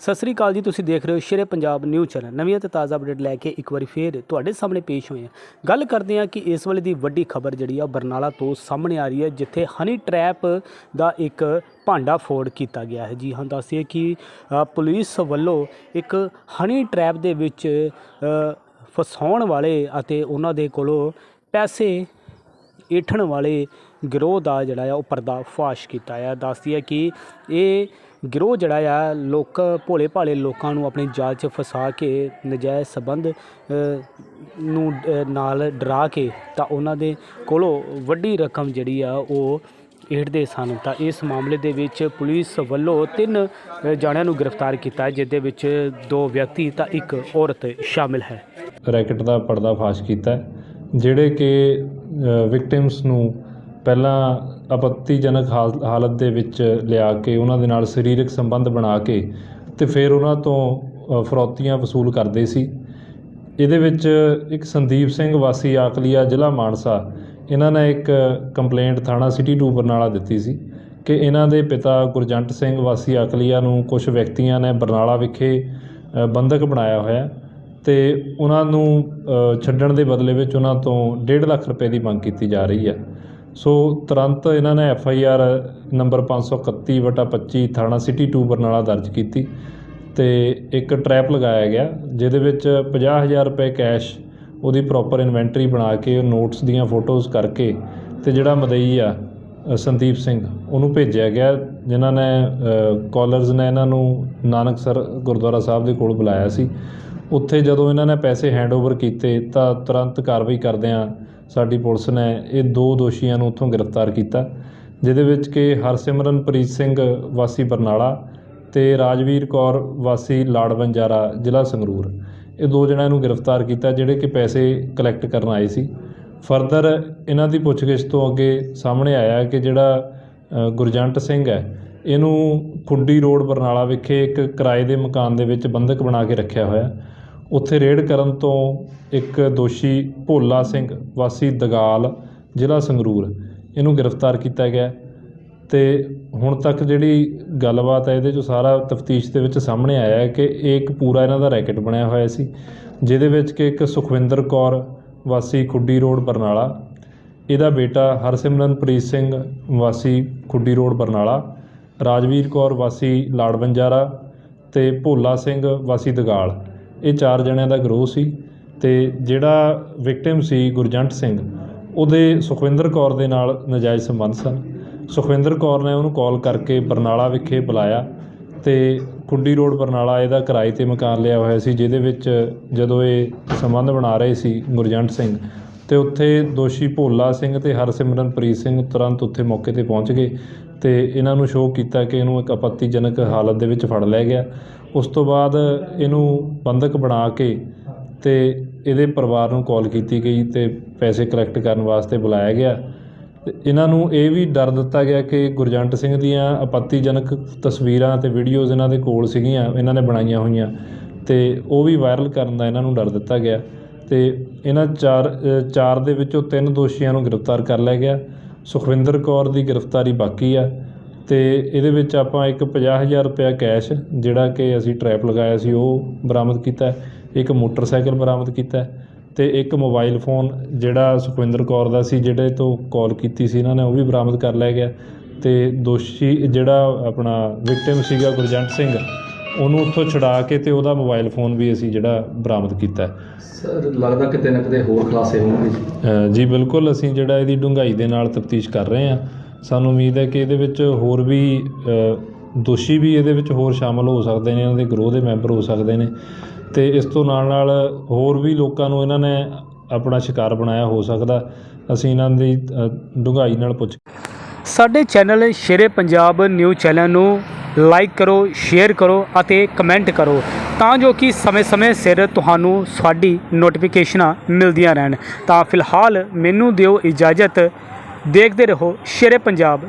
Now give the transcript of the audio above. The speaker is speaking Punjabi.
ਸਤਿ ਸ੍ਰੀ ਅਕਾਲ ਜੀ, ਤੁਸੀਂ ਦੇਖ ਰਹੇ ਹੋ ਸ਼ੇਰੇ ਪੰਜਾਬ ਨਿਊਜ਼ ਚੈਨਲ। ਨਵੀਂ ਅਤੇ ਤਾਜ਼ਾ ਅਪਡੇਟ ਲੈ ਕੇ ਇੱਕ ਵਾਰੀ ਫੇਰ ਤੁਹਾਡੇ ਸਾਹਮਣੇ ਪੇਸ਼ ਹੋਏ ਹਾਂ। ਗੱਲ ਕਰਦੇ ਹਾਂ ਕਿ ਇਸ ਵੇਲੇ ਦੀ ਵੱਡੀ ਖਬਰ ਜਿਹੜੀ ਆ ਬਰਨਾਲਾ ਤੋਂ ਸਾਹਮਣੇ ਆ ਰਹੀ ਹੈ, ਜਿੱਥੇ ਹਨੀ ਟਰੈਪ ਦਾ ਇੱਕ ਭਾਂਡਾ ਫੋੜ ਕੀਤਾ ਗਿਆ ਹੈ। ਜੀ ਹਾਂ ਦੱਸਿਏ ਕਿ ਪੁਲਿਸ ਵੱਲੋਂ ਇੱਕ ਹਨੀ ਟਰੈਪ ਦੇ ਵਿੱਚ ਫਸਾਉਣ ਵਾਲੇ ਅਤੇ ਉਹਨਾਂ ਦੇ ਕੋਲੋਂ ਪੈਸੇ ਏਠਣ ਵਾਲੇ ਗਿਰੋਹ ਦਾ ਜਿਹੜਾ ਆ, ਉਹ ਪਰਦਾਫਾਸ਼ ਕੀਤਾ ਆ ਦੱਸਦੀ ਹੈ ਕਿ ਇਹ ਗਿਰੋਹ ਜਿਹੜਾ ਆ, ਲੋਕ ਭੋਲੇ ਭਾਲੇ ਲੋਕਾਂ ਨੂੰ ਆਪਣੀ ਜਾਲ 'ਚ ਫਸਾ ਕੇ ਨਜਾਇਜ਼ ਸਬੰਧ ਨੂੰ ਨਾਲ ਡਰਾ ਕੇ ਤਾਂ ਉਹਨਾਂ ਦੇ ਕੋਲੋਂ ਵੱਡੀ ਰਕਮ ਜਿਹੜੀ ਆ, ਉਹ ਏਠਦੇ ਸਨ। ਤਾਂ ਇਸ ਮਾਮਲੇ ਦੇ ਵਿੱਚ ਪੁਲਿਸ ਵੱਲੋਂ ਤਿੰਨ ਜਾਣਿਆਂ ਨੂੰ ਗ੍ਰਿਫਤਾਰ ਕੀਤਾ ਹੈ ਜਿਸ ਦੇ ਵਿੱਚ ਦੋ ਵਿਅਕਤੀ ਤਾਂ ਇੱਕ ਔਰਤ ਸ਼ਾਮਿਲ ਹੈ। ਰੈਕਟ ਦਾ ਪਰਦਾਫਾਸ਼ ਕੀਤਾ ਜਿਹੜੇ ਕਿ ਵਿਕਟਿਮਸ ਨੂੰ ਪਹਿਲਾਂ ਆਪੱਤੀਜਨਕ ਹਾਲ- ਹਾਲਤ ਦੇ ਵਿੱਚ ਲਿਆ ਕੇ ਉਹਨਾਂ ਦੇ ਨਾਲ ਸਰੀਰਕ ਸੰਬੰਧ ਬਣਾ ਕੇ ਅਤੇ ਫਿਰ ਉਹਨਾਂ ਤੋਂ ਅ, ਫਰੌਤੀਆਂ ਵਸੂਲ ਕਰਦੇ ਸੀ। ਇਹਦੇ ਵਿੱਚ ਇੱਕ ਸੰਦੀਪ ਸਿੰਘ ਵਾਸੀ ਆਕਲੀਆ ਜ਼ਿਲ੍ਹਾ ਮਾਨਸਾ ਇਹਨਾਂ ਨੇ ਇੱਕ ਕੰਪਲੇਂਟ ਥਾਣਾ ਸਿਟੀ 2 ਬਰਨਾਲਾ ਦਿੱਤੀ ਸੀ ਕਿ ਇਹਨਾਂ ਦੇ ਪਿਤਾ ਗੁਰਜੰਟ ਸਿੰਘ ਵਾਸੀ ਆਕਲੀਆ ਨੂੰ ਕੁਝ ਵਿਅਕਤੀਆਂ ਨੇ ਬਰਨਾਲਾ ਵਿਖੇ ਅ, ਬੰਧਕ ਬਣਾਇਆ ਹੋਇਆ ਤੇ ਉਹਨਾਂ ਨੂੰ ਛੱਡਣ ਦੇ ਬਦਲੇ ਵਿੱਚ ਉਹਨਾਂ ਤੋਂ 1.5 ਲੱਖ ਰੁਪਏ ਦੀ ਮੰਗ ਕੀਤੀ ਜਾ ਰਹੀ ਹੈ। ਸੋ ਤੁਰੰਤ ਇਹਨਾਂ ਨੇ ਐਫ ਆਈ ਆਰ ਨੰਬਰ 531 ਵਟਾ 25 ਥਾਣਾ ਸਿਟੀ 2 ਬਰਨਾਲਾ ਦਰਜ ਕੀਤੀ ਤੇ ਇੱਕ ਟਰੈਪ ਲਗਾਇਆ ਗਿਆ, ਜਿਹਦੇ ਵਿੱਚ 50000 ਰੁਪਏ ਕੈਸ਼ ਉਹਦੀ ਪ੍ਰੋਪਰ ਇਨਵੈਂਟਰੀ ਬਣਾ ਕੇ ਉਹ ਨੋਟਸ ਦੀਆਂ ਫੋਟੋਜ਼ ਕਰਕੇ ਤੇ ਜਿਹੜਾ ਮਦਈ ਆ ਸੰਦੀਪ ਸਿੰਘ, ਉਹਨੂੰ ਭੇਜਿਆ ਗਿਆ, ਜਿਨ੍ਹਾਂ ਨੇ ਕਾਲਰਸ ਨੇ ਇਹਨਾਂ ਨੂੰ ਨਾਨਕਸਰ ਗੁਰਦੁਆਰਾ ਸਾਹਿਬ ਦੇ ਕੋਲ ਬੁਲਾਇਆ ਸੀ। ਉੱਥੇ ਜਦੋਂ ਇਹਨਾਂ ਨੇ ਪੈਸੇ ਹੈਂਡਓਵਰ ਕੀਤੇ ਤਾਂ ਤੁਰੰਤ ਕਾਰਵਾਈ ਕਰਦਿਆਂ ਸਾਡੀ ਪੁਲਿਸ ਨੇ ਇਹ ਦੋ ਦੋਸ਼ੀਆਂ ਨੂੰ ਉੱਥੋਂ ਗ੍ਰਿਫਤਾਰ ਕੀਤਾ, ਜਿਹਦੇ ਵਿੱਚ ਕਿ ਹਰਸਿਮਰਨਪ੍ਰੀਤ ਸਿੰਘ ਵਾਸੀ ਬਰਨਾਲਾ ਤੇ ਰਾਜਵੀਰ ਕੌਰ ਵਾਸੀ ਲਾੜ ਬੰਜਾਰਾ ਜ਼ਿਲ੍ਹਾ ਸੰਗਰੂਰ। ਇਹ ਦੋ ਜਣਿਆਂ ਨੂੰ ਗ੍ਰਿਫਤਾਰ ਕੀਤਾ, ਜਿਹੜੇ ਕਿ ਪੈਸੇ ਕਲੈਕਟ ਕਰਨ ਆਏ ਸੀ। ਫਰਦਰ ਇਹਨਾਂ ਦੀ ਪੁੱਛਗਿੱਛ ਤੋਂ ਅੱਗੇ ਸਾਹਮਣੇ ਆਇਆ ਕਿ ਜਿਹੜਾ ਗੁਰਜੰਟ ਸਿੰਘ ਹੈ, ਇਹਨੂੰ ਖੁੱਡੀ ਰੋਡ ਬਰਨਾਲਾ ਵਿਖੇ ਇੱਕ ਕਿਰਾਏ ਦੇ ਮਕਾਨ ਦੇ ਵਿੱਚ ਬੰਧਕ ਬਣਾ ਕੇ ਰੱਖਿਆ ਹੋਇਆ। ਉੱਥੇ ਰੇਡ ਕਰਨ ਤੋਂ ਇੱਕ ਦੋਸ਼ੀ ਭੋਲਾ ਸਿੰਘ, ਵਾਸੀ ਦਗਾਲ, ਜ਼ਿਲ੍ਹਾ ਸੰਗਰੂਰ। ਇਹਨੂੰ ਗ੍ਰਿਫਤਾਰ ਕੀਤਾ ਗਿਆ ਤੇ ਹੁਣ ਤੱਕ ਜਿਹੜੀ ਗੱਲਬਾਤ ਹੈ ਇਹਦੇ ਚੋਂ ਸਾਰਾ ਤਫਤੀਸ਼ ਦੇ ਵਿੱਚ ਸਾਹਮਣੇ ਆਇਆ ਹੈ ਕਿ ਇਹ ਇੱਕ ਪੂਰਾ ਇਹਨਾਂ ਦਾ ਰੈਕਟ ਬਣਿਆ ਹੋਇਆ ਸੀ, ਜਿਹਦੇ ਵਿੱਚ ਕਿ ਇੱਕ ਸੁਖਵਿੰਦਰ ਕੌਰ, ਵਾਸੀ ਖੁੱਡੀ ਰੋਡ, ਬਰਨਾਲਾ। ਇਹਦਾ ਬੇਟਾ ਹਰਸਿਮਰਨਪ੍ਰੀਤ ਸਿੰਘ, ਵਾਸੀ ਖੁੱਡੀ ਰੋਡ, ਬਰਨਾਲਾ। ਰਾਜਵੀਰ ਕੌਰ, ਵਾਸੀ ਲਾੜ ਬੰਜਾਰਾ ਤੇ ਭੋਲਾ ਸਿੰਘ, ਵਾਸੀ ਦਗਾਲ। ਇਹ ਚਾਰ ਜਣਿਆਂ ਦਾ ਗਰੋਹ ਸੀ ਤੇ ਜਿਹੜਾ ਵਿਕਟਿਮ ਸੀ ਗੁਰਜੰਟ ਸਿੰਘ, ਉਹਦੇ ਸੁਖਵਿੰਦਰ ਕੌਰ ਦੇ ਨਾਲ ਨਜਾਇਜ਼ ਸੰਬੰਧ ਸਨ। ਸੁਖਵਿੰਦਰ ਕੌਰ ਨੇ ਉਹਨੂੰ ਕਾਲ ਕਰਕੇ ਬਰਨਾਲਾ ਵਿਖੇ ਬੁਲਾਇਆ ਤੇ ਕੁੰਡੀ ਰੋਡ ਬਰਨਾਲਾ ਇਹਦਾ ਕਿਰਾਏ ਤੇ ਮਕਾਨ ਲਿਆ ਹੋਇਆ ਸੀ, ਜਿਹਦੇ ਵਿੱਚ ਜਦੋਂ ਇਹ ਸੰਬੰਧ ਬਣਾ ਰਹੇ ਸੀ ਗੁਰਜੰਟ ਸਿੰਘ ਤੇ ਉੱਥੇ ਦੋਸ਼ੀ ਭੋਲਾ ਸਿੰਘ ਤੇ ਹਰਸਿਮਰਨਪ੍ਰੀਤ ਸਿੰਘ ਤੁਰੰਤ ਉੱਥੇ ਮੌਕੇ ਤੇ ਪਹੁੰਚ ਗਏ ਤੇ ਇਹਨਾਂ ਨੂੰ ਸ਼ੋਅ ਕੀਤਾ ਕਿ ਇਹਨੂੰ ਇੱਕ ਆਪੱਤੀਜਨਕ ਹਾਲਤ ਦੇ ਵਿੱਚ ਫੜ ਲਿਆ ਗਿਆ। ਉਸ ਤੋਂ ਬਾਅਦ ਇਹਨੂੰ ਬੰਧਕ ਬਣਾ ਕੇ ਤੇ ਇਹਦੇ ਪਰਿਵਾਰ ਨੂੰ ਕਾਲ ਕੀਤੀ ਗਈ ਤੇ ਪੈਸੇ ਕਲੈਕਟ ਕਰਨ ਵਾਸਤੇ ਬੁਲਾਇਆ ਗਿਆ। ਤੇ ਇਹਨਾਂ ਨੂੰ ਇਹ ਵੀ ਡਰ ਦਿੱਤਾ ਗਿਆ ਕਿ ਗੁਰਜੰਟ ਸਿੰਘ ਦੀਆਂ ਆਪੱਤੀਜਨਕ ਤਸਵੀਰਾਂ ਤੇ ਵੀਡੀਓਜ਼ ਇਹਨਾਂ ਦੇ ਕੋਲ ਸੀਗੀਆਂ, ਇਹਨਾਂ ਨੇ ਬਣਾਈਆਂ ਹੋਈਆਂ ਤੇ ਉਹ ਵੀ ਵਾਇਰਲ ਕਰਨ ਦਾ ਇਹਨਾਂ ਨੂੰ ਡਰ ਦਿੱਤਾ ਗਿਆ। ਤੇ ਇਹਨਾਂ ਚਾਰ ਚਾਰ ਦੇ ਵਿੱਚੋਂ ਤਿੰਨ ਦੋਸ਼ੀਆਂ ਨੂੰ ਗ੍ਰਿਫਤਾਰ ਕਰ ਲਿਆ ਗਿਆ। ਸੁਖਵਿੰਦਰ ਕੌਰ ਦੀ ਗ੍ਰਿਫਤਾਰੀ ਬਾਕੀ ਆ ਤੇ ਇਹਦੇ ਵਿੱਚ ਆਪਾਂ ਇੱਕ 50000 ਰੁਪਇਆ ਕੈਸ਼ ਜਿਹੜਾ ਕਿ ਅਸੀਂ ਟਰੈਪ ਲਗਾਇਆ ਸੀ, ਉਹ ਬਰਾਮਦ ਕੀਤਾ। ਇੱਕ ਮੋਟਰਸਾਈਕਲ ਬਰਾਮਦ ਕੀਤਾ ਹੈ ਤੇ ਇੱਕ ਮੋਬਾਈਲ ਫੋਨ ਜਿਹੜਾ ਸੁਖਵਿੰਦਰ ਕੌਰ ਦਾ ਸੀ, ਜਿਹੜੇ ਤੋਂ ਕਾਲ ਕੀਤੀ ਸੀ ਇਹਨਾਂ ਨੇ, ਉਹ ਵੀ ਬਰਾਮਦ ਕਰ ਲਿਆ ਗਿਆ। ਤੇ ਦੋਸ਼ੀ ਜਿਹੜਾ ਆਪਣਾ ਵਿਕਟਿਮ ਸੀਗਾ ਗੁਰਜੰਟ ਸਿੰਘ ਉਹਨੂੰ ਉੱਥੋਂ ਛੁਡਾ ਕੇ ਤੇ ਉਹਦਾ ਮੋਬਾਈਲ ਫੋਨ ਵੀ ਅਸੀਂ ਜਿਹੜਾ ਬਰਾਮਦ ਕੀਤਾ ਹੈ। ਸਰ ਲੱਗਦਾ ਕਿਤੇ ਨਾ ਕਿਤੇ ਹੋਰ ਖਲਾਸੇ ਹੋਣਗੇ ਜੀ। ਜੀ ਬਿਲਕੁਲ ਅਸੀਂ ਜਿਹੜਾ ਇਹਦੀ ਡੂੰਘਾਈ ਦੇ ਨਾਲ ਤਫਤੀਸ਼ ਕਰ ਰਹੇ ਹਾਂ। ਸਾਨੂੰ ਉਮੀਦ ਹੈ ਕਿ ਇਹਦੇ ਵਿੱਚ ਹੋਰ ਵੀ ਦੋਸ਼ੀ ਵੀ ਇਹਦੇ ਵਿੱਚ ਹੋਰ ਸ਼ਾਮਲ ਹੋ ਸਕਦੇ ਨੇ ਇਹਨਾਂ ਦੇ ਗਰੋਹ ਦੇ ਮੈਂਬਰ ਹੋ ਸਕਦੇ ਨੇ। ਤੇ ਇਸ ਤੋਂ ਨਾਲ ਨਾਲ ਹੋਰ ਵੀ ਲੋਕਾਂ ਨੂੰ ਇਹਨਾਂ ਨੇ ਆਪਣਾ ਸ਼ਿਕਾਰ ਬਣਾਇਆ ਹੋ ਸਕਦਾ। ਅਸੀਂ ਇਹਨਾਂ ਦੀ ਡੂੰਘਾਈ ਨਾਲ ਪੁੱਛ ਸਾਡੇ channel Shere Punjab news channel ਨੂੰ ਲਾਈਕ ਕਰੋ, ਸ਼ੇਅਰ ਕਰੋ ਅਤੇ ਕਮੈਂਟ ਕਰੋ ਤਾਂ ਜੋ ਕਿ ਸਮੇਂ-ਸਮੇਂ ਸਿਰ ਤੁਹਾਨੂੰ ਸਾਡੀ ਨੋਟੀਫਿਕੇਸ਼ਨਾਂ ਮਿਲਦੀਆਂ ਰਹਿਣ। ਤਾਂ ਫਿਲਹਾਲ ਮੈਨੂੰ ਦਿਓ ਇਜਾਜ਼ਤ। ਦੇਖਦੇ ਰਹੋ ਸ਼ੇਰੇ ਪੰਜਾਬ।